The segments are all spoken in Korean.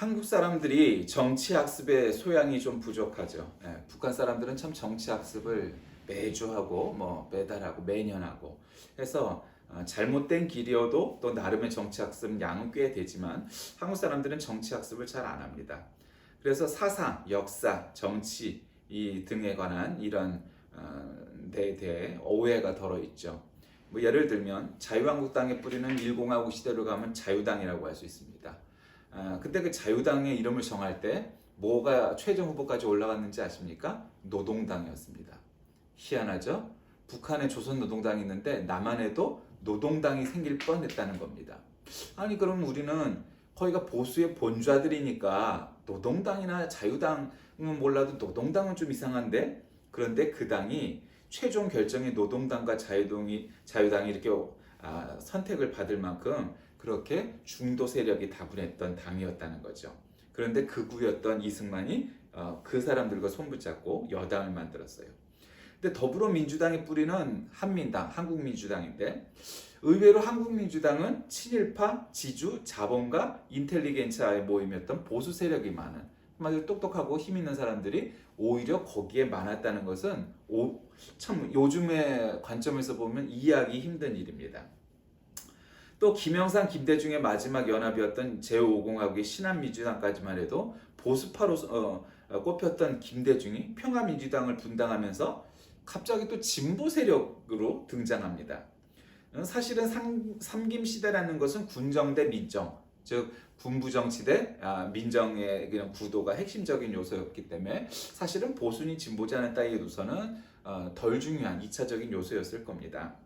한국 사람들이 정치 학습의 소양이 좀 부족하죠. 예, 북한 사람들은 참 정치 학습을 매주 하고 뭐 매달 하고 매년 하고 해서 어, 잘못된 길이어도 또 나름의 정치 학습 양은 꽤 되지만 한국 사람들은 정치 학습을 잘 안 합니다. 그래서 사상, 역사, 정치 이 등에 관한 이런 어, 데에 대해 오해가 덜어 있죠. 뭐 예를 들면 자유한국당의 뿌리는 일공화국 시대로 가면 자유당이라고 할 수 있습니다. 아, 그때 그 자유당의 이름을 정할 때 뭐가 최종 후보까지 올라갔는지 아십니까? 노동당이었습니다. 희한하죠? 북한에 조선노동당이 있는데 남한에도 노동당이 생길 뻔했다는 겁니다. 아니 그럼 우리는 거기가 보수의 본좌들이니까 노동당이나 자유당은 몰라도 노동당은 좀 이상한데 그런데 그 당이 최종 결정이 노동당과 자유당이 자유당이 이렇게 아, 선택을 받을 만큼 그렇게 중도 세력이 다분했던 당이었다는 거죠. 그런데 극우였던 이승만이 어, 그 사람들과 손붙잡고 여당을 만들었어요. 근데 더불어민주당의 뿌리는 한민당, 한국민주당인데 의외로 한국민주당은 친일파, 지주, 자본가, 인텔리겐차의 모임이었던 보수 세력이 많은 한마디로 똑똑하고 힘 있는 사람들이 오히려 거기에 많았다는 것은 오, 참 요즘의 관점에서 보면 이해하기 힘든 일입니다. 또 김영삼, 김대중의 마지막 연합이었던 제5공화국의 신한민주당까지만 해도 보수파로 어, 어, 꼽혔던 김대중이 평화민주당을 분당하면서 갑자기 또 진보 세력으로 등장합니다. 어, 사실은 삼, 삼김 시대라는 것은 군정 대 민정, 즉 군부 정치 대 아, 민정의 그냥 구도가 핵심적인 요소였기 때문에 사실은 보수니 진보자는 따위로서는 어, 덜 중요한 2차적인 요소였을 겁니다.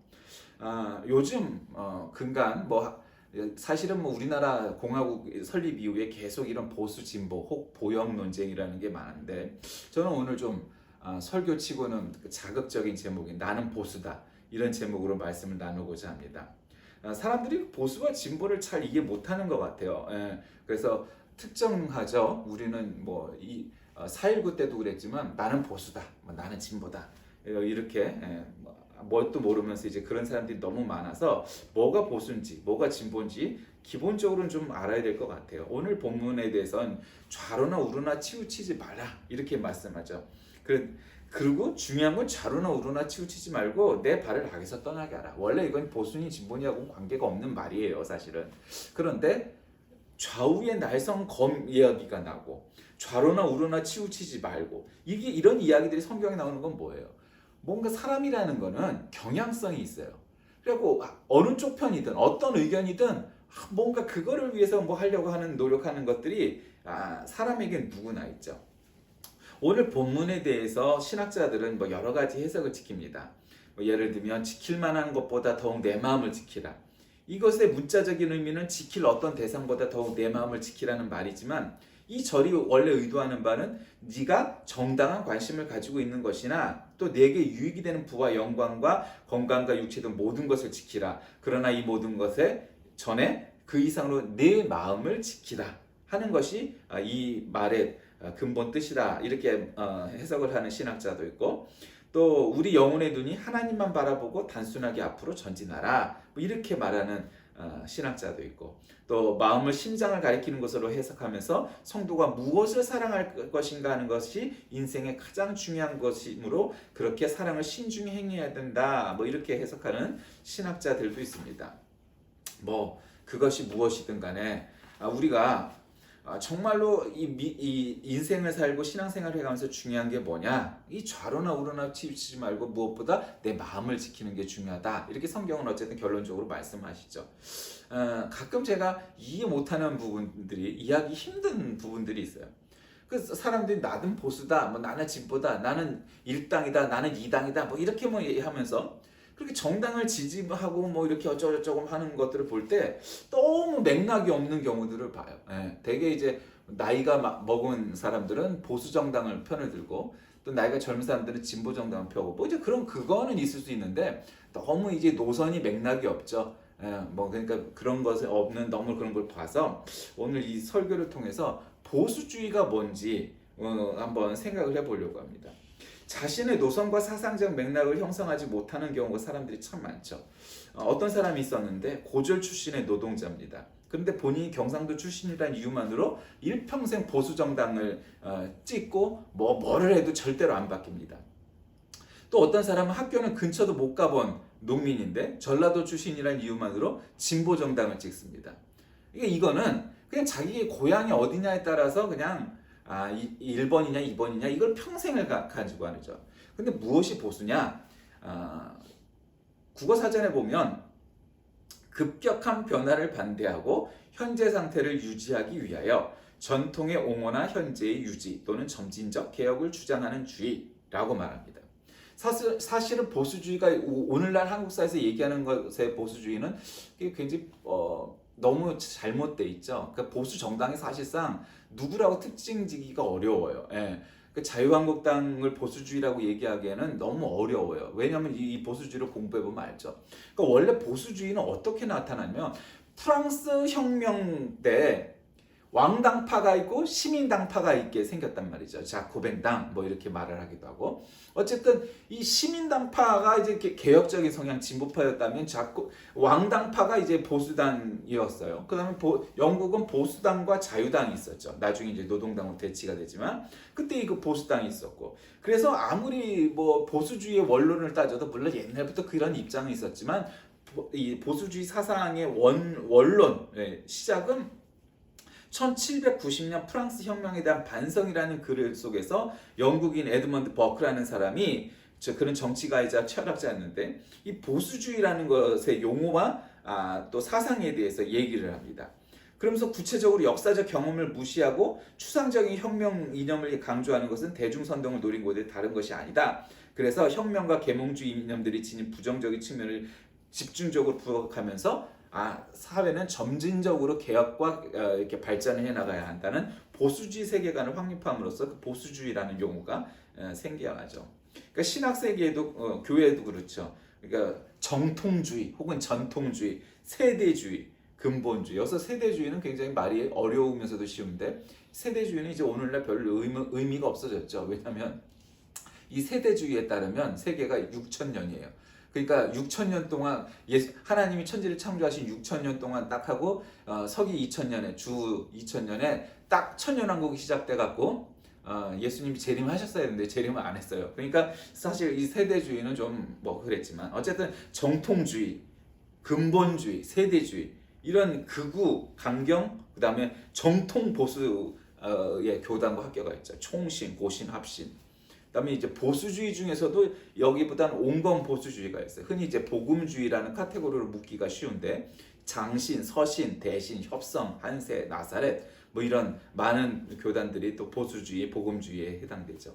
아, 요즘 어, 근간 뭐 사실은 뭐 우리나라 공화국 설립 이후에 계속 이런 보수 진보 혹 보역 논쟁이라는 게 많은데 저는 오늘 좀 아, 설교치고는 그 자극적인 제목인 나는 보수다 이런 제목으로 말씀을 나누고자 합니다. 아, 사람들이 보수와 진보를 잘 이해 못하는 것 같아요. 예, 그래서 특정하죠. 우리는 뭐 이 4.19 때도 그랬지만 나는 보수다, 뭐 나는 진보다 어, 이렇게 예, 뭐 뭣도 모르면서 이제 그런 사람들이 너무 많아서 뭐가 보수인지 뭐가 진보인지 기본적으로는 좀 알아야 될 것 같아요. 오늘 본문에 대해서는 좌로나 우로나 치우치지 말라 이렇게 말씀하죠. 그 그리고 중요한 건 좌로나 우로나 치우치지 말고 내 발을 악에서 떠나게 하라. 원래 이건 보수니 진보니하고는 관계가 없는 말이에요, 사실은. 그런데 좌우의 날성 검 이야기가 나고 좌로나 우로나 치우치지 말고 이게 이런 이야기들이 성경에 나오는 건 뭐예요? 뭔가 사람이라는 거는 경향성이 있어요. 그리고 어느 쪽 편이든 어떤 의견이든 아, 뭔가 그거를 위해서 뭐 하려고 하는 노력하는 것들이 아, 사람에겐 누구나 있죠. 오늘 본문에 대해서 신학자들은 뭐 여러 가지 해석을 지킵니다. 뭐 예를 들면 지킬 만한 것보다 더욱 내 마음을 지키라. 이것의 문자적인 의미는 지킬 어떤 대상보다 더욱 내 마음을 지키라는 말이지만 이 절이 원래 의도하는 바는 네가 정당한 관심을 가지고 있는 것이나 또 내게 유익이 되는 부와 영광과 건강과 육체 등 모든 것을 지키라. 그러나 이 모든 것에 전에 그 이상으로 내 마음을 지키라 하는 것이 아, 이 말의 아, 근본 뜻이다. 이렇게 어, 해석을 하는 신학자도 있고 또 우리 영혼의 눈이 하나님만 바라보고 단순하게 앞으로 전진하라. 뭐 이렇게 말하는 어, 신학자도 있고 또 마음을 심장을 가리키는 것으로 해석하면서 성도가 무엇을 사랑할 것인가 하는 것이 인생의 가장 중요한 것이므로 그렇게 사랑을 신중히 행해야 된다. 뭐 이렇게 해석하는 신학자들도 있습니다. 뭐 그것이 무엇이든 간에 아, 우리가 아, 정말로 이, 미, 이 인생을 살고 신앙생활을 해가면서 중요한 게 뭐냐? 이 좌로나 우로나 치우치지 말고 무엇보다 내 마음을 지키는 게 중요하다. 이렇게 성경은 어쨌든 결론적으로 말씀하시죠. 어, 가끔 제가 이해 못하는 부분들이 이해하기 힘든 부분들이 있어요. 그 사람들이 나는 보수다, 뭐 나는 진보다, 나는 일당이다, 나는 이당이다, 뭐 이렇게 뭐 하면서 그렇게 정당을 지지하고 뭐 이렇게 어쩌고저쩌고 하는 것들을 볼 때 너무 맥락이 없는 경우들을 봐요. 예, 되게 이제 나이가 막 먹은 사람들은 보수 정당을 편을 들고 또 나이가 젊은 사람들은 진보 정당을 펴고 뭐 이제 그런 그거는 있을 수 있는데 너무 이제 노선이 맥락이 없죠. 예, 뭐 그러니까 그런 것에 없는 너무 그런 걸 봐서 오늘 이 설교를 통해서 보수주의가 뭔지 어, 한번 생각을 해보려고 합니다. 자신의 노선과 사상적 맥락을 형성하지 못하는 경우가 사람들이 참 많죠. 어, 어떤 사람이 있었는데 고졸 출신의 노동자입니다. 그 그런데 본인이 경상도 출신이라는 이유만으로 일평생 보수 정당을 어, 찍고 뭐 뭐를 해도 절대로 안 바뀝니다. 또 어떤 사람은 학교는 근처도 못 가본 농민인데 전라도 출신이라는 이유만으로 진보 정당을 찍습니다. 이게 이거는 그냥 자기의 고향이 어디냐에 따라서 그냥 아, 이, 1번이냐 2번이냐 이걸 평생을 가, 가지고 하죠. 근데 무엇이 보수냐? 아, 국어 사전에 보면 급격한 변화를 반대하고 현재 상태를 유지하기 위하여 전통의 옹호나 현재의 유지 또는 점진적 개혁을 주장하는 주의라고 말합니다. 사실, 사실은 보수주의가 오- 오늘날 한국 사회에서 얘기하는 것의 보수주의는 굉장히 어, 너무 잘못돼 있죠. 그러니까 보수 정당이 사실상 누구라고 특징지기가 어려워요. 예. 그 자유한국당을 보수주의라고 얘기하기에는 너무 어려워요. 왜냐하면 이 보수주의를 공부해보면 알죠. 그러니까 원래 보수주의는 어떻게 나타나냐면 프랑스 혁명 때 왕당파가 있고 시민당파가 있게 생겼단 말이죠. 자코뱅당 뭐 이렇게 말을 하기도 하고 어쨌든 이 시민당파가 이제 개- 개혁적인 성향 진보파였다면 자꾸 왕당파가 이제 보수당이었어요. 그다음에 보- 영국은 보수당과 자유당이 있었죠. 나중에 이제 노동당으로 대치가 되지만 그때 이거 보수당이 있었고 그래서 아무리 뭐 보수주의의 원론을 따져도 물론 옛날부터 그런 입장이 있었지만 보- 이 보수주의 사상의 원 원론 예, 시작은 1790년 프랑스 혁명에 대한 반성이라는 글을 속에서 영국인 에드먼드 버크라는 사람이 저 그런 정치가이자 철학자였는데 이 보수주의라는 것의 용어와 아, 또 사상에 대해서 얘기를 합니다. 그러면서 구체적으로 역사적 경험을 무시하고 추상적인 혁명 이념을 강조하는 것은 대중선동을 노린 것에 다른 것이 아니다. 그래서 혁명과 계몽주의 이념들이 지닌 부정적인 측면을 집중적으로 부각하면서 아 사회는 점진적으로 개혁과 어, 이렇게 발전을 해 나가야 한다는 보수주의 세계관을 확립함으로써 그 보수주의라는 용어가 어, 생겨나죠. 그러니까 신학 세계에도 어, 교회도 그렇죠. 그러니까 정통주의 혹은 전통주의, 세대주의, 근본주의. 여기서 세대주의는 굉장히 말이 어려우면서도 쉬운데 세대주의는 이제 오늘날 별로 의미, 의미가 없어졌죠. 왜냐하면 이 세대주의에 따르면 세계가 6천 년이에요. 그러니까 6천 년 동안 하나님이 천지를 창조하신 6천 년 동안 딱 하고 어, 서기 2천 년에 주 2천 년에 딱 천년 왕국이 시작돼 갖고 어, 예수님이 재림하셨어야 했는데 재림을 안 했어요. 그러니까 사실 이 세대주의는 좀 뭐 그랬지만 어쨌든 정통주의, 근본주의, 세대주의 이런 극우, 강경 그다음에 정통 보수의 교단과 학교가 있죠. 총신, 고신, 합신. 그다음에 이제 보수주의 중에서도 여기보다는 온건 보수주의가 있어요. 흔히 이제 복음주의라는 카테고리로 묶기가 쉬운데 장신, 서신, 대신, 협성, 한세, 나사렛 뭐 이런 많은 교단들이 또 보수주의, 복음주의에 해당되죠.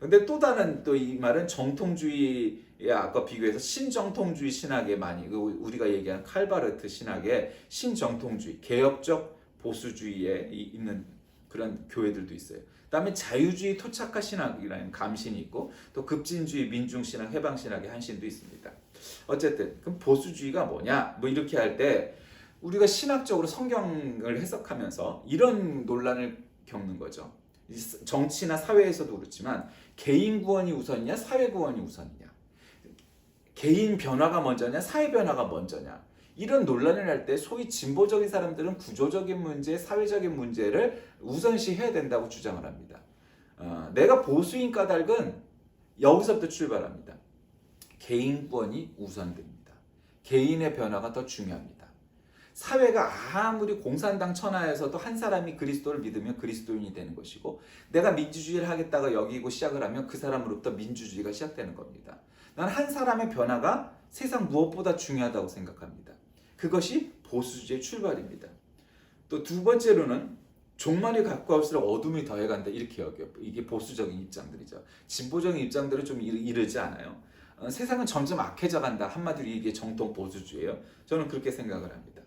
근데 또 다른 또 이 말은 정통주의에 아까 비교해서 신정통주의 신학에 많이 그 우리가 얘기하는 칼바르트 신학의 신정통주의, 개혁적 보수주의에 이- 있는 그런 교회들도 있어요. 그다음에 자유주의 토착화 신학이라는 감신이 있고 또 급진주의 민중신학, 해방신학의 한신도 있습니다. 어쨌든 그럼 보수주의가 뭐냐? 뭐 이렇게 할 때 우리가 신학적으로 성경을 해석하면서 이런 논란을 겪는 거죠. 정치나 사회에서도 그렇지만 개인 구원이 우선이냐, 사회 구원이 우선이냐, 개인 변화가 먼저냐, 사회 변화가 먼저냐. 이런 논란을 할 때 소위 진보적인 사람들은 구조적인 문제, 사회적인 문제를 우선시해야 된다고 주장을 합니다. 어, 내가 보수인 까닭은 여기서부터 출발합니다. 개인 구원이 우선됩니다. 개인의 변화가 더 중요합니다. 사회가 아무리 공산당 천하에서도 한 사람이 그리스도를 믿으면 그리스도인이 되는 것이고 내가 민주주의를 하겠다가 여기고 시작을 하면 그 사람으로부터 민주주의가 시작되는 겁니다. 난 한 사람의 변화가 세상 무엇보다 중요하다고 생각합니다. 그것이 보수주의의 출발입니다. 또 두 번째로는 종말이 가까울수록 어둠이 더해간다 이렇게 여겨 이게 보수적인 입장들이죠. 진보적인 입장들은 좀 이르- 이르지 않아요. 어, 세상은 점점 악해져 간다 한마디로 이게 정통 보수주의예요. 저는 그렇게 생각을 합니다.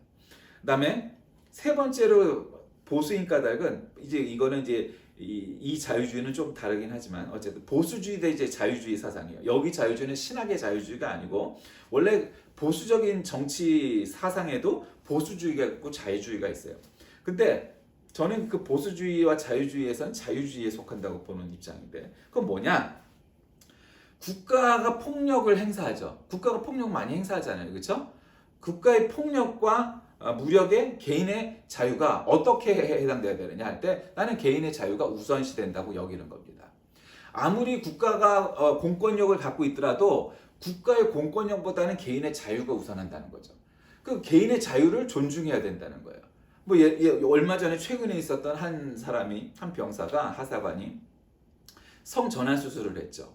그다음에 세 번째로 보수인 까닭은 이제 이거는 이제 이, 이 자유주의는 좀 다르긴 하지만 어쨌든 보수주의 대 이제 자유주의 사상이에요. 여기 자유주의는 신학의 자유주의가 아니고 원래 보수적인 정치 사상에도 보수주의가 있고 자유주의가 있어요. 근데 저는 그 보수주의와 자유주의에선 자유주의에 속한다고 보는 입장인데 그건 뭐냐? 국가가 폭력을 행사하죠. 국가가 폭력 많이 행사하잖아요. 그렇죠? 국가의 폭력과 어, 무력의 개인의 자유가 어떻게 해- 해당돼야 되느냐 할 때 나는 개인의 자유가 우선시 된다고 여기는 겁니다. 아무리 국가가 어, 공권력을 갖고 있더라도 국가의 공권력보다는 개인의 자유가 우선한다는 거죠. 그 개인의 자유를 존중해야 된다는 거예요. 뭐 예, 예, 얼마 전에 최근에 있었던 한 사람이 한 병사가 하사관이 성 전환 수술을 했죠.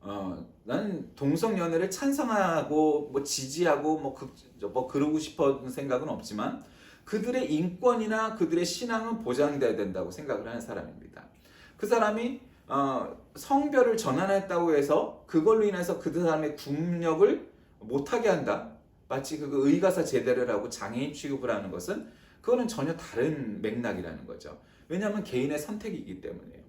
어, 나는 동성 연애를 찬성하고 뭐 지지하고 뭐, 그, 뭐 그러고 싶은 생각은 없지만 그들의 인권이나 그들의 신앙은 보장돼야 된다고 생각을 하는 사람입니다. 그 사람이 어, 성별을 전환했다고 해서 그걸로 인해서 그 사람의 국력을 못하게 한다. 마치 그 의가사 제대를 하고 장애인 취급을 하는 것은 그거는 전혀 다른 맥락이라는 거죠. 왜냐하면 개인의 선택이기 때문이에요.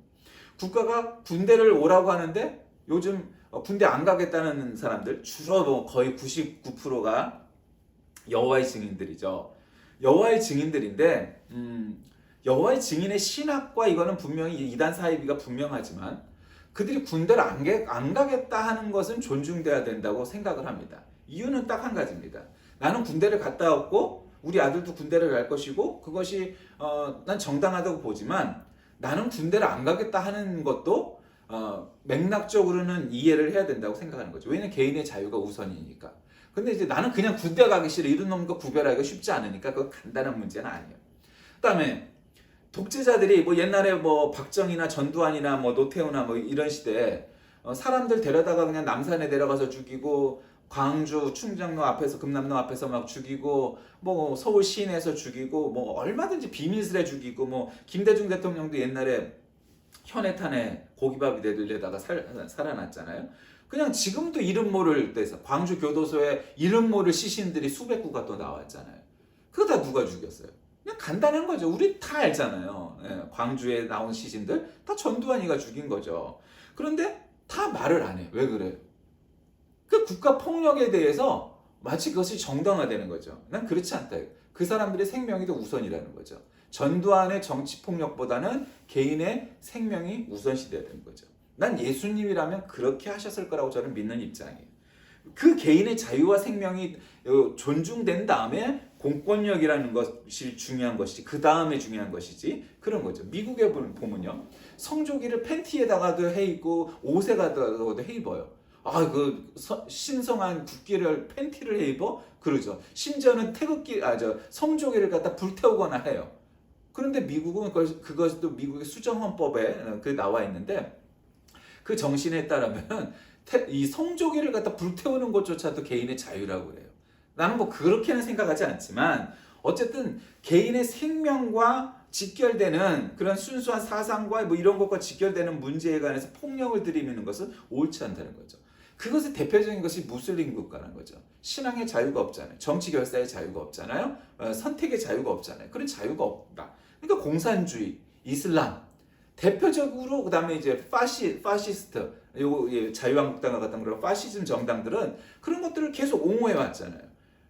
국가가 군대를 오라고 하는데 요즘 어, 군대 안 가겠다는 사람들 주로 뭐 거의 99%가 여호와의 증인들이죠. 여호와의 증인들인데 음, 여호와의 증인의 신학과 이거는 분명히 이단 사이비가 분명하지만 그들이 군대를 안, 게, 안 가겠다 하는 것은 존중돼야 된다고 생각을 합니다. 이유는 딱 한 가지입니다. 나는 군대를 갔다 왔고 우리 아들도 군대를 갈 것이고 그것이 어, 난 정당하다고 보지만 나는 군대를 안 가겠다 하는 것도 어, 맥락적으로는 이해를 해야 된다고 생각하는 거죠. 왜냐면 개인의 자유가 우선이니까. 근데 이제 나는 그냥 군대 가기 싫어 이런 놈과 구별하기가 쉽지 않으니까 그건 간단한 문제는 아니에요. 그다음에 독재자들이 뭐 옛날에 뭐 박정희나 전두환이나 뭐 노태우나 뭐 이런 시대에 어, 사람들 데려다가 그냥 남산에 내려가서 죽이고 광주 충정로 앞에서 금남로 앞에서 막 죽이고 뭐 서울 시내에서 죽이고 뭐 얼마든지 비밀스레 죽이고 뭐 김대중 대통령도 옛날에 현해탄에 고기밥이 되들려다가 살, 살아났잖아요. 그냥 지금도 이름 모를 때서 광주 교도소에 이름 모를 시신들이 수백 구가 또 나왔잖아요. 그거 다 누가 죽였어요? 간단한 거죠. 우리 다 알잖아요. 예, 광주에 나온 시신들 다 전두환이가 죽인 거죠. 그런데 다 말을 안 해. 왜 그래요? 그 국가 폭력에 대해서 마치 그것이 정당화되는 거죠. 난 그렇지 않다. 그 사람들의 생명이 더 우선이라는 거죠. 전두환의 정치 폭력보다는 개인의 생명이 우선시돼야 되는 거죠. 난 예수님이라면 그렇게 하셨을 거라고 저는 믿는 입장이에요. 그 개인의 자유와 생명이 어, 존중된 다음에 공권력이라는 것이 중요한 것이지 그 다음에 중요한 것이지 그런 거죠. 미국에 보면- 보면요 성조기를 팬티에다가도 해 입고 옷에다가도 해 입어요. 아 그 신성한 국기를 팬티를 해 입어 그러죠. 심지어는 태극기 아 저 성조기를 갖다 불태우거나 해요. 그런데 미국은 그것- 그것도 미국의 수정헌법에 그 나와 있는데 그 정신에 따르면 태- 이 성조기를 갖다 불태우는 것조차도 개인의 자유라고 그래요. 나는 뭐 그렇게는 생각하지 않지만 어쨌든 개인의 생명과 직결되는 그런 순수한 사상과 뭐 이런 것과 직결되는 문제에 관해서 폭력을 들이미는 것은 옳지 않다는 거죠. 그것의 대표적인 것이 무슬림 국가라는 거죠. 신앙의 자유가 없잖아요. 정치 결사의 자유가 없잖아요. 어, 선택의 자유가 없잖아요. 그런 자유가 없다. 그러니까 공산주의, 이슬람, 대표적으로 그다음에 이제 파시 파시스트 요 예, 자유한국당 같은 그런 파시즘 정당들은 그런 것들을 계속 옹호해 왔잖아요.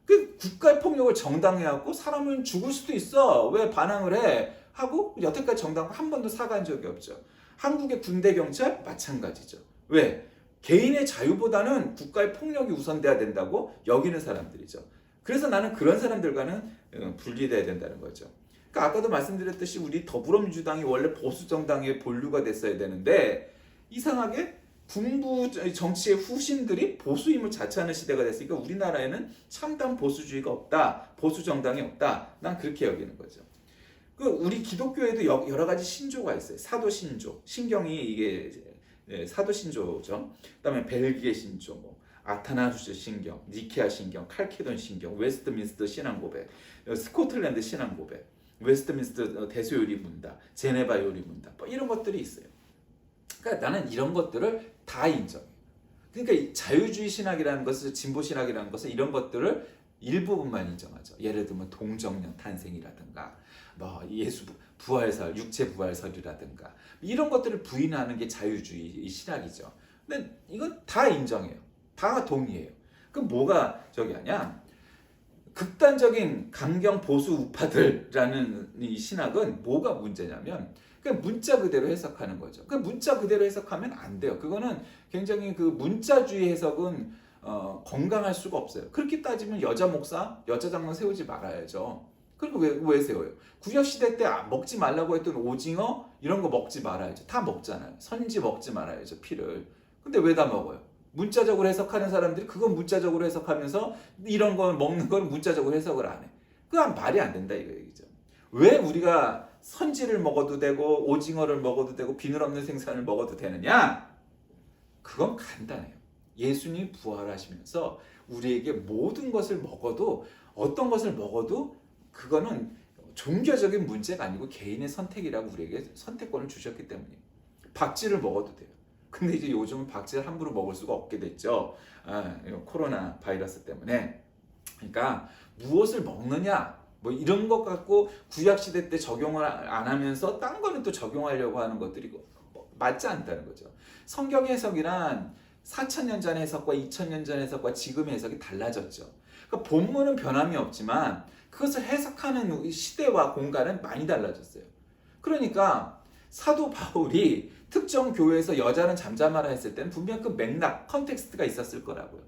그 국가의 폭력을 정당해갖고 사람은 죽을 수도 있어 왜 반항을 해 하고 여태까지 정당 한 번도 사과한 적이 없죠. 한국의 군대 경찰 마찬가지죠. 왜 개인의 자유보다는 국가의 폭력이 우선돼야 된다고 여기는 사람들이죠. 그래서 나는 그런 사람들과는 어, 분리돼야 된다는 거죠. 그러니까 아까도 말씀드렸듯이 우리 더불어민주당이 원래 보수 정당의 본류가 됐어야 되는데 이상하게 군부 정치의 후신들이 보수임을 자처하는 시대가 됐으니까 우리나라에는 참담 보수주의가 없다, 보수 정당이 없다. 난 그렇게 여기는 거죠. 그 우리 기독교에도 여- 여러 가지 신조가 있어요. 사도 신조, 신경이 이게 예, 사도 신조죠. 그다음에 벨기에 신조, 뭐 아타나수스 신경, 니케아 신경, 칼케돈 신경, 웨스트민스터 신앙 고백, 어, 스코틀랜드 신앙 고백, 웨스트민스터 대소 요리 문다, 제네바 요리 문다, 뭐 이런 것들이 있어요. 그러니까 나는 이런 것들을 다 인정해. 그러니까 이 자유주의 신학이라는 것은 진보 신학이라는 것은 이런 것들을 일부분만 인정하죠. 예를 들면 동정령 탄생이라든가 뭐 예수 부- 부활설, 육체 부활설이라든가 이런 것들을 부인하는 게 자유주의 신학이죠. 근데 이건 다 인정해요. 다 동의해요. 그럼 뭐가 저기 하냐? 극단적인 강경 보수 우파들이라는 이 신학은 뭐가 문제냐면 그냥 문자 그대로 해석하는 거죠. 그 문자 그대로 해석하면 안 돼요. 그거는 굉장히 그 문자주의 해석은 어, 건강할 수가 없어요. 그렇게 따지면 여자 목사, 여자 장로 세우지 말아야죠. 그리고 왜, 왜 세워요? 구약 시대 때 아, 먹지 말라고 했던 오징어 이런 거 먹지 말아야죠. 다 먹잖아요. 선지 먹지 말아야죠. 피를. 근데 왜 다 먹어요? 문자적으로 해석하는 사람들이 그건 문자적으로 해석하면서 이런 걸 먹는 건 문자적으로 해석을 안 해. 그건 말이 안 된다 이거 얘기죠. 왜 우리가 선지를 먹어도 되고 오징어를 먹어도 되고 비늘 없는 생선을 먹어도 되느냐? 그건 간단해요. 예수님이 부활하시면서 우리에게 모든 것을 먹어도 어떤 것을 먹어도 그거는 종교적인 문제가 아니고 개인의 선택이라고 우리에게 선택권을 주셨기 때문이에요. 박쥐를 먹어도 돼요. 근데 이제 요즘은 박쥐를 함부로 먹을 수가 없게 됐죠. 아, 이 코로나 바이러스 때문에. 그러니까 무엇을 먹느냐 뭐 이런 것 갖고 구약 시대 때 적용을 안 하면서 딴 거는 또 적용하려고 하는 것들이 뭐 맞지 않다는 거죠. 성경 해석이란 4천년 전 해석과 2천년 전 해석과 지금의 해석이 달라졌죠. 그러니까 본문은 변함이 없지만 그것을 해석하는 시대와 공간은 많이 달라졌어요. 그러니까 사도 바울이 특정 교회에서 여자는 잠잠하라 했을 때는 분명 그 맥락, 컨텍스트가 있었을 거라고요.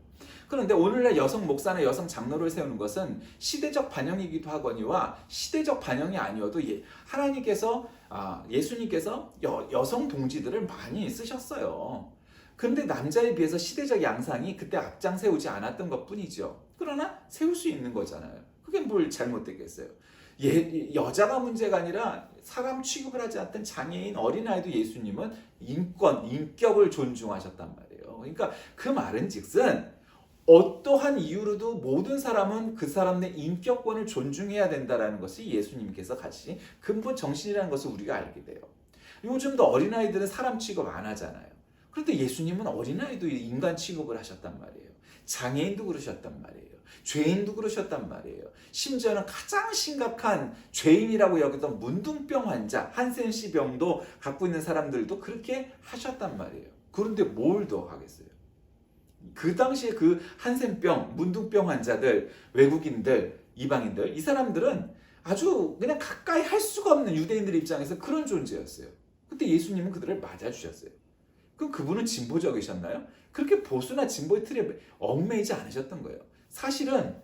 그런데 오늘날 여성 목사나 여성 장로를 세우는 것은 시대적 반영이기도 하거니와 시대적 반영이 아니어도 예, 하나님께서 아, 예수님께서 여, 여성 동지들을 많이 쓰셨어요. 근데 남자에 비해서 시대적 양상이 그때 앞장 세우지 않았던 것 뿐이죠. 그러나 세울 수 있는 거잖아요. 그게 뭘 잘못됐겠어요. 예, 여자가 문제가 아니라 사람 취급을 하지 않던 장애인 어린아이도 예수님은 인권, 인격을 존중하셨단 말이에요. 그러니까 그 말은 즉슨 어떠한 이유로도 모든 사람은 그 사람의 인격권을 존중해야 된다라는 것이 예수님께서 가지신 근본 정신이라는 것을 우리가 알게 돼요. 요즘도 어린아이들은 사람 취급 안 하잖아요. 그런데 예수님은 어린아이도 인간 취급을 하셨단 말이에요. 장애인도 그러셨단 말이에요. 죄인도 그러셨단 말이에요. 심지어는 가장 심각한 죄인이라고 여기던 문둥병 환자, 한센시 병도 갖고 있는 사람들도 그렇게 하셨단 말이에요. 그런데 뭘 더 하겠어요? 그 당시에 그 한센병, 문둥병 환자들, 외국인들, 이방인들, 이 사람들은 아주 그냥 가까이 할 수가 없는 유대인들 입장에서 그런 존재였어요. 근데 예수님은 그들을 맞아주셨어요. 그럼 그분은 진보적이셨나요? 그렇게 보수나 진보의 틀에 얽매이지 않으셨던 거예요. 사실은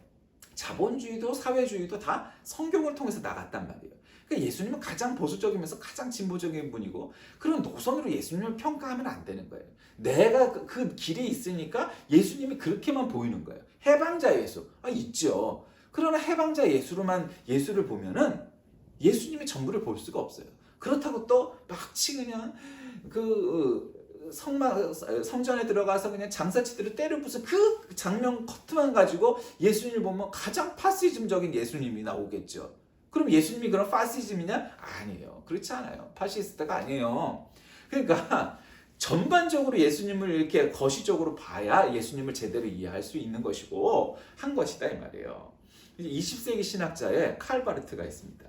자본주의도 사회주의도 다 성경을 통해서 나갔단 말이에요. 그러니까 예수님은 가장 보수적이면서 가장 진보적인 분이고 그런 노선으로 예수님을 평가하면 안 되는 거예요. 내가 그, 그 길이 있으니까 예수님이 그렇게만 보이는 거예요. 해방자 예수 아 있죠. 그러나 해방자 예수로만 예수를 보면은 예수님의 전부를 볼 수가 없어요. 그렇다고 또 막치 그냥 그 성막 성전에 들어가서 그냥 장사치들을 때려 부순 그 장면 커트만 가지고 예수님을 보면 가장 파시즘적인 예수님이 나오겠죠. 그럼 예수님이 그런 파시즘이냐? 아니에요. 그렇지 않아요. 파시스트가 아니에요. 그러니까 전반적으로 예수님을 이렇게 거시적으로 봐야 예수님을 제대로 이해할 수 있는 것이고 한 것이다 이 말이에요. 20세기 신학자의 칼 바르트가 있습니다.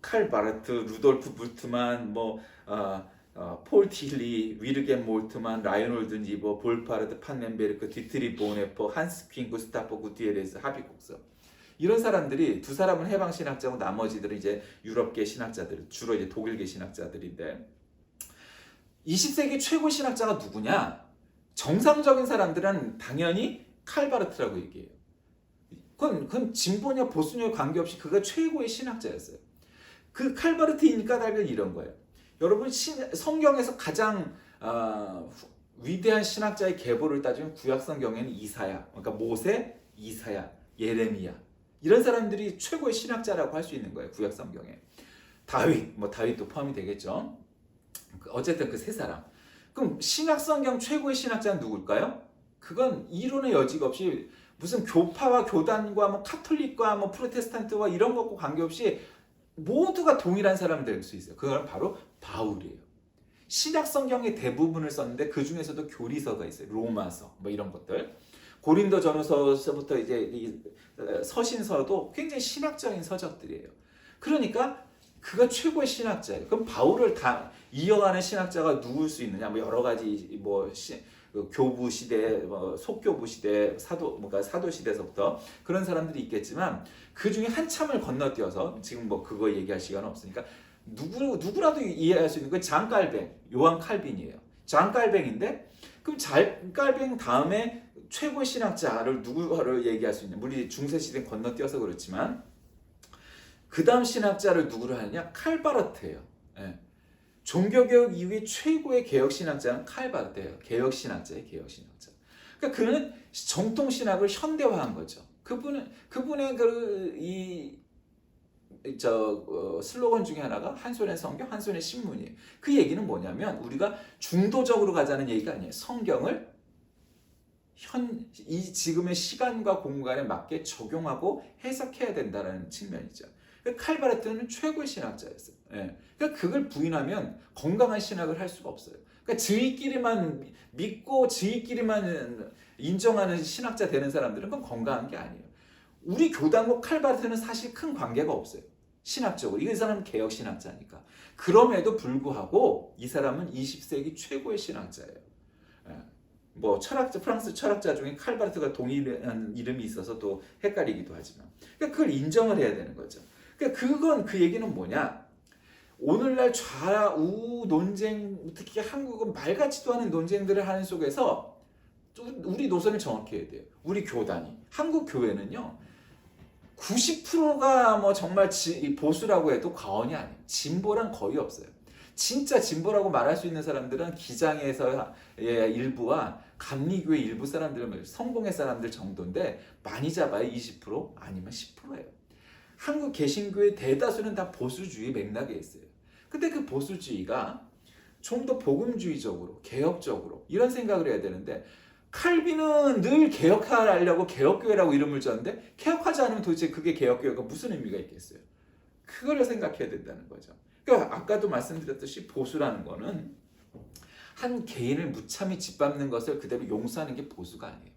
칼 바르트, 루돌프 불트만, 뭐 어, 어, 폴 틸리, 위르겐 몰트만, 라이놀드 니버, 볼파르드, 판넨베르크, 디트리 보네퍼, 한스 퀸, 구스타포 구티에레스, 하비콕서 이런 사람들이 두 사람은 해방 신학자고 나머지들은 이제 유럽계 신학자들, 주로 이제 독일계 신학자들인데 20세기 최고 신학자가 누구냐? 정상적인 사람들은 당연히 칼바르트라고 얘기해요. 그건, 그건 진보냐 보수냐 관계없이 그가 최고의 신학자였어요. 그 칼바르트이니까 달면 이런 거예요. 여러분 신, 성경에서 가장 어, 위대한 신학자의 계보를 따지면 구약 성경에는 이사야, 그러니까 모세, 이사야, 예레미야 이런 사람들이 최고의 신학자라고 할 수 있는 거예요. 구약 성경에 다윗, 뭐 다윗도 포함이 되겠죠. 어쨌든 그 세 사람. 그럼 신약 성경 최고의 신학자는 누굴까요? 그건 이론의 여지가 없이 무슨 교파와 교단과 뭐 카톨릭과 뭐 프로테스탄트와 이런 것과 관계없이 모두가 동일한 사람이 될 수 있어요. 그건 바로 바울이에요. 신약 성경의 대부분을 썼는데 그 중에서도 교리서가 있어요. 로마서 뭐 이런 것들. 고린도 전후서부터 이제 서신서도 굉장히 신학적인 서적들이에요. 그러니까 그가 최고의 신학자예요. 그럼 바울을 다 이어가는 신학자가 누굴 수 있느냐? 뭐 여러 가지 뭐 시, 그 교부 시대, 뭐 속교부 시대, 사도 뭔가 사도 시대에서부터 그런 사람들이 있겠지만 그 중에 한참을 건너뛰어서 지금 뭐 그거 얘기할 시간은 없으니까 누구 누구라도 이해할 수 있는 건 장깔뱅, 요한 칼빈이에요. 장깔뱅인데 그럼 장깔뱅 다음에 최고의 신학자를 누구를 얘기할 수 있냐? 우리 중세 시대 건너뛰어서 그렇지만 그 다음 신학자를 누구를 하느냐? 칼바르트예요. 예. 종교개혁 이후에 최고의 개혁신학자는 칼바르트예요. 개혁신학자의 개혁신학자. 그러니까 그는 정통신학을 현대화한 거죠. 그분은 그분의 그이 저 어, 슬로건 중에 하나가 한 손에 성경, 한 손에 신문이에요. 그 얘기는 뭐냐면 우리가 중도적으로 가자는 얘기가 아니에요. 성경을 현 이 지금의 시간과 공간에 맞게 적용하고 해석해야 된다는 측면이죠. 그 칼바르트는 최고의 신학자였어요. 예. 그러니까 그걸 부인하면 건강한 신학을 할 수가 없어요. 그러니까 저희끼리만 믿고 저희끼리만 인정하는 신학자 되는 사람들은 그건 건강한 게 아니에요. 우리 교단과 칼바르트는 사실 큰 관계가 없어요. 신학적으로. 이 사람은 개혁 신학자니까. 그럼에도 불구하고 이 사람은 20세기 최고의 신학자예요. 예. 뭐 철학자 프랑스 철학자 중에 칼바르트가 동일한 이름이 있어서 또 헷갈리기도 하지만 그러니까 그걸 인정을 해야 되는 거죠. 그러니까 그건 그 얘기는 뭐냐? 오늘날 좌우 논쟁 특히 한국은 말 같지도 않은 논쟁들을 하는 속에서 우리 노선을 정확히 해야 돼요. 우리 교단이 한국 교회는요. 90%가 뭐 정말 지- 보수라고 해도 과언이 아니에요. 진보란 거의 없어요. 진짜 진보라고 말할 수 있는 사람들은 기장에서 의 일부와 감리교회 일부 사람들, 성공의 사람들 정도인데 많이 잡아야 20% 아니면 10%예요. 한국 개신교의 대다수는 다 보수주의 맥락에 있어요. 근데 그 보수주의가 좀 더 복음주의적으로, 개혁적으로 이런 생각을 해야 되는데 칼빈은 늘 개혁하려고 개혁교회라고 이름을 줬는데 개혁하지 않으면 도대체 그게 개혁교회가 무슨 의미가 있겠어요? 그걸 생각해야 된다는 거죠. 그러니까 아까도 말씀드렸듯이 보수라는 거는 한 개인을 무참히 짓밟는 것을 그대로 용서하는 게 보수가 아니에요.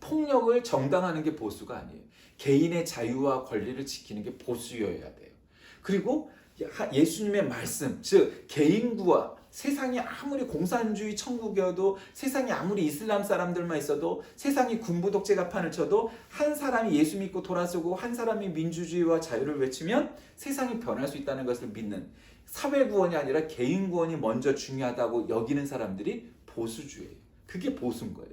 폭력을 정당하는 게 보수가 아니에요. 개인의 자유와 권리를 지키는 게 보수여야 돼요. 그리고 예수님의 말씀, 즉 개인구와 세상이 아무리 공산주의 천국이어도 세상이 아무리 이슬람 사람들만 있어도 세상이 군부 독재가 판을 쳐도 한 사람이 예수 믿고 돌아서고 한 사람이 민주주의와 자유를 외치면 세상이 변할 수 있다는 것을 믿는 사회 구원이 아니라 개인 구원이 먼저 중요하다고 여기는 사람들이 보수주의예요. 그게 보수인 거예요.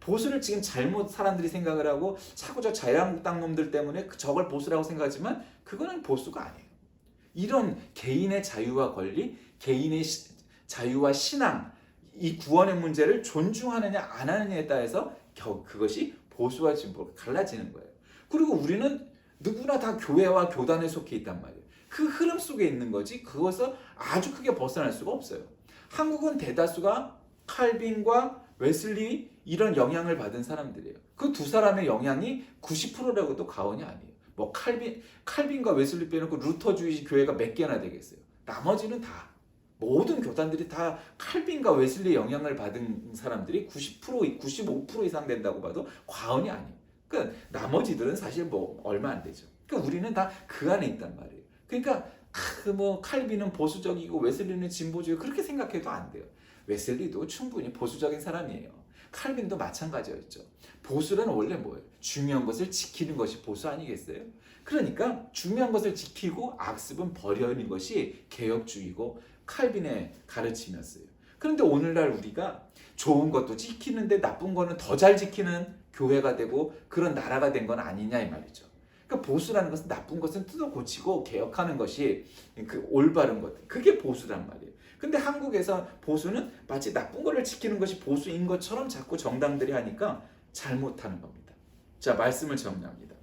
보수를 지금 잘못 사람들이 생각을 하고 자꾸 저 자유한국당 놈들 때문에 그 저걸 보수라고 생각하지만 그거는 보수가 아니에요. 이런 개인의 자유와 권리, 개인의 시, 자유와 신앙, 이 구원의 문제를 존중하느냐 안 하느냐에 따라서 겨, 그것이 보수와 진보가 갈라지는 거예요. 그리고 우리는 누구나 다 교회와 교단에 속해 있단 말이에요. 그 흐름 속에 있는 거지 그것을 아주 크게 벗어날 수가 없어요. 한국은 대다수가 칼빈과 웨슬리 이런 영향을 받은 사람들이에요. 그 두 사람의 영향이 90%라고도 가언이 아니에요. 뭐 칼빈 칼빈과 웨슬리 빼놓고 루터주의 교회가 몇 개나 되겠어요. 나머지는 다 모든 교단들이 다 칼빈과 웨슬리 영향을 받은 사람들이 90% 95% 이상 된다고 봐도 과언이 아니에요. 그러니까 나머지들은 사실 뭐 얼마 안 되죠. 그러니까 우리는 다 그 안에 있단 말이에요. 그러니까 그뭐 칼빈은 보수적이고 웨슬리는 진보적이고 그렇게 생각해도 안 돼요. 웨슬리도 충분히 보수적인 사람이에요. 칼빈도 마찬가지였죠. 보수는 원래 뭐예요? 중요한 것을 지키는 것이 보수 아니겠어요? 그러니까 중요한 것을 지키고 악습은 버리는 것이 개혁주의고 칼빈의 가르침이었어요. 그런데 오늘날 우리가 좋은 것도 지키는데 나쁜 거는 더 잘 지키는 교회가 되고 그런 나라가 된 건 아니냐 이 말이죠. 그러니까 보수라는 것은 나쁜 것은 뜯어 고치고 개혁하는 것이 그 올바른 것. 그게 보수란 말이에요. 근데 한국에서 보수는 마치 나쁜 거를 지키는 것이 보수인 것처럼 자꾸 정당들이 하니까 잘못하는 겁니다. 자, 말씀을 정리합니다.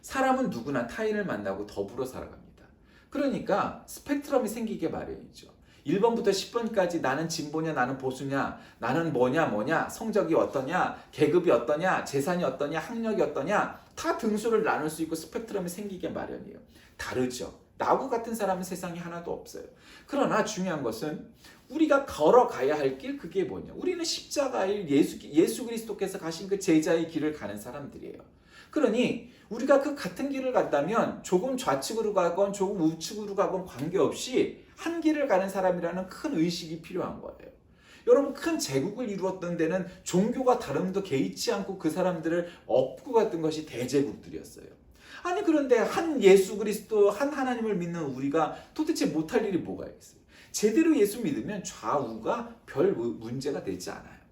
사람은 누구나 타인을 만나고 더불어 살아갑니다. 그러니까 스펙트럼이 생기게 마련이죠. 1번부터 10번까지 나는 진보냐 나는 보수냐 나는 뭐냐 뭐냐 성적이 어떠냐 계급이 어떠냐 재산이 어떠냐 학력이 어떠냐 다 등수를 나눌 수 있고 스펙트럼이 생기게 마련이에요. 다르죠. 나하고 같은 사람은 세상에 하나도 없어요. 그러나 중요한 것은 우리가 걸어가야 할 길 그게 뭐냐? 우리는 십자가의 예수 예수 그리스도께서 가신 그 제자의 길을 가는 사람들이에요. 그러니 우리가 그 같은 길을 간다면 조금 좌측으로 가건 조금 우측으로 가건 관계없이 한 길을 가는 사람이라는 큰 의식이 필요한 거예요. 여러분 큰 제국을 이루었던 데는 종교가 다름도 개의치 않고 그 사람들을 업고 갔던 것이 대제국들이었어요. 아니 그런데 한 예수 그리스도 한 하나님을 믿는 우리가 도대체 못할 일이 뭐가 있어요? 제대로 예수 믿으면 좌우가 별 문제가 되지 않아요.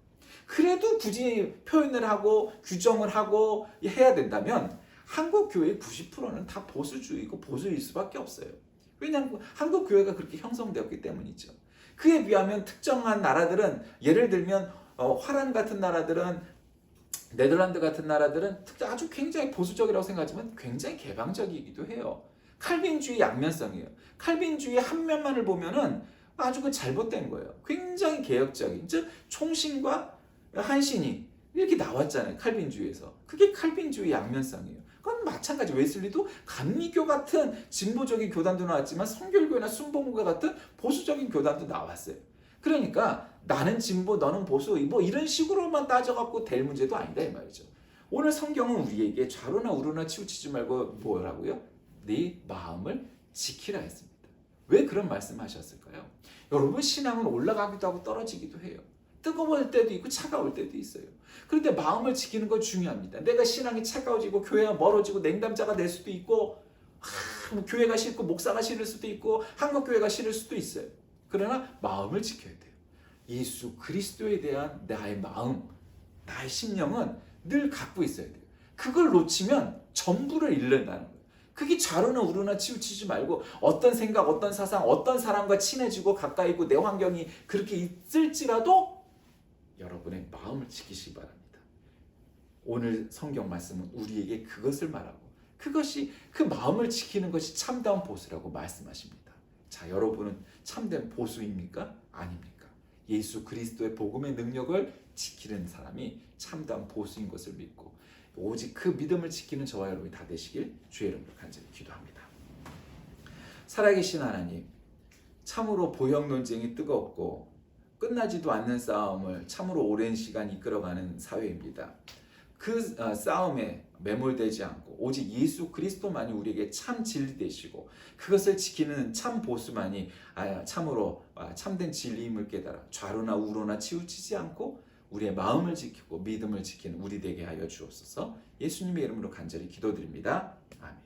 그래도 굳이 표현을 하고 규정을 하고 해야 된다면 한국 교회의 90%는 다 보수주의고 보수일 수밖에 없어요. 왜냐하면 한국 교회가 그렇게 형성되었기 때문이죠. 그에 비하면 특정한 나라들은 예를 들면 어, 화란 같은 나라들은 네덜란드 같은 나라들은 특- 아주 굉장히 보수적이라고 생각하지만 굉장히 개방적이기도 해요. 칼빈주의 양면성이에요. 칼빈주의 한 면만을 보면은 아주 그 잘못된 거예요. 굉장히 개혁적인 즉 총신과 한신이 이렇게 나왔잖아요. 칼빈주의에서. 그게 칼빈주의 양면성이에요. 그건 마찬가지 웨슬리도 감리교 같은 진보적인 교단도 나왔지만 성결교회나 순복음과 같은 보수적인 교단도 나왔어요. 그러니까 나는 진보 너는 보수 뭐 이런 식으로만 따져갖고 될 문제도 아니다 이 말이죠. 오늘 성경은 우리에게 좌로나 우로나 치우치지 말고 뭐라고요? 네 마음을 지키라 했습니다. 왜 그런 말씀하셨을까요? 여러분 신앙은 올라가기도 하고 떨어지기도 해요. 뜨거울 때도 있고 차가울 때도 있어요. 그런데 마음을 지키는 건 중요합니다. 내가 신앙이 차가워지고 교회가 멀어지고 냉담자가 될 수도 있고 아, 뭐 교회가 싫고 목사가 싫을 수도 있고 한국 교회가 싫을 수도 있어요. 그러나 마음을 지켜야 돼요. 예수 그리스도에 대한 나의 마음, 나의 심령은 늘 갖고 있어야 돼요. 그걸 놓치면 전부를 잃는다는 거예요. 그게 좌로나 우로나 치우치지 말고 어떤 생각, 어떤 사상, 어떤 사람과 친해지고 가까이 있고 내 환경이 그렇게 있을지라도 여러분의 마음을 지키시기 바랍니다. 오늘 성경 말씀은 우리에게 그것을 말하고 그것이 그 마음을 지키는 것이 참다운 보수라고 말씀하십니다. 자, 여러분은 참된 보수입니까? 아닙니까? 예수 그리스도의 복음의 능력을 지키는 사람이 참다운 보수인 것을 믿고 오직 그 믿음을 지키는 저와 여러분이 다 되시길 주의 이름으로 간절히 기도합니다. 살아계신 하나님, 참으로 보형 논쟁이 뜨겁고 끝나지도 않는 싸움을 참으로 오랜 시간 이끌어가는 사회입니다. 그 어, 싸움에 매몰되지 않고 오직 예수 그리스도만이 우리에게 참 진리 되시고 그것을 지키는 참 보수만이 아, 참으로 아, 참된 진리임을 깨달아 좌로나 우로나 치우치지 않고 우리의 마음을 지키고 믿음을 지키는 우리 되게 하여 주옵소서 예수님의 이름으로 간절히 기도드립니다. 아멘.